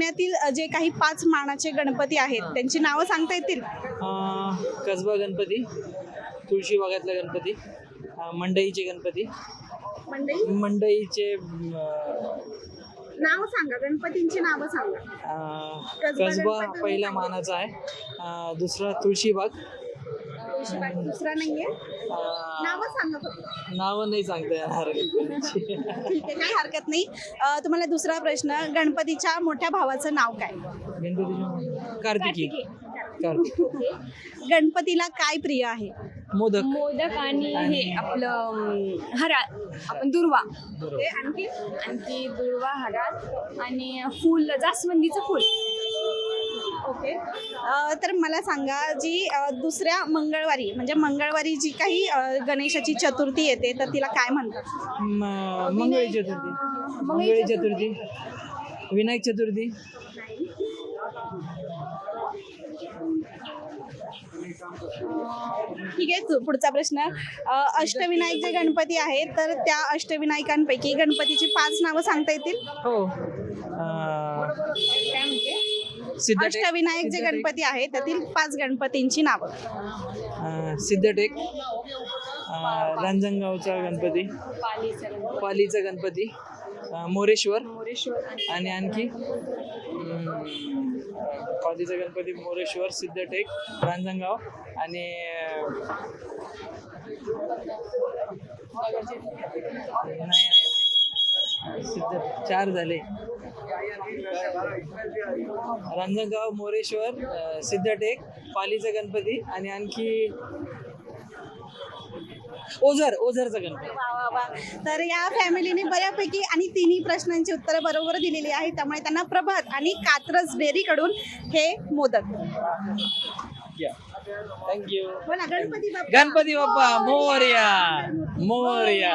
पुण्यातील जे काही पाच मानाचे गणपती आहेत त्यांची नावं सांगता येतील? कसबा गणपती तुळशी बागातला गणपती मंडईचे गणपती. मंडळी मंडईचे नाव सांगा गणपतींची नावं सांगा. कसबा पहिला मानाचा आहे. दुसरा तुळशीबाग. तुळशीबाग दुसरा नाहीये. नावं सांगा फक्त. नावं नाही सांगता येणार. ठीक आहे काही हरकत नाही. अ, तुम्हाला दुसरा प्रश्न गणपतीच्या मोठ्या भावाचं नाव काय? गणपतीच्या कार्तिकी. कार्तिक. गणपतीला काय प्रिय आहे? मोदक. मोदक आणि हे आपलं अं, हराळ आपण दुर्वा. ते आणखी? आणखी दुर्वा हराळ आणि फुल जास्वंदीचं फुल. ओके. तर मला सांगा जी दुसऱ्या मंगळवारी म्हणजे मंगळवारी जी काही गणेशाची चतुर्थी येते तर तिला काय म्हणतात? मंगळी चतुर्थी. मंगळी चतुर्थी. विनायक चतुर्थी. ठीक आहे तु- पुढचा प्रश्न. अष्टविनायक जे गणपती आहेत तर त्या अष्टविनायकांपैकी गणपतीची पाच नावं सांगता येतील? हो. काय म्हणते? अष्टविनायक जे गणपती आहेत त्यातील पाच गणपतींची नावं. सिद्धटेक अं, रांजणगावचा गणपती पालीचं गणपती मोरेश्वर मोरेश्वर आणि आणि आणखी पालीचा गणपती मोरेश्वर सिद्धटेक रांजणगाव आणि नाही सिद्ध चार झाले. रांजणगाव मोरेश्वर सिद्धटेक पालीचा गणपती आणि आणखी ओझर ओझरचा गणपती. वा वा वा. तर या फॅमिलीने बऱ्यापैकी आणि तिन्ही प्रश्नांची उत्तरं बरोबर दिलेली आहेत. त्यामुळे त्यांना प्रभात आणि कात्रज डेअरीकडून हे मोदक. थँक्यू बोला गणपती बाप्पा. गणपती बाप्पा मोर्या. मोर्या.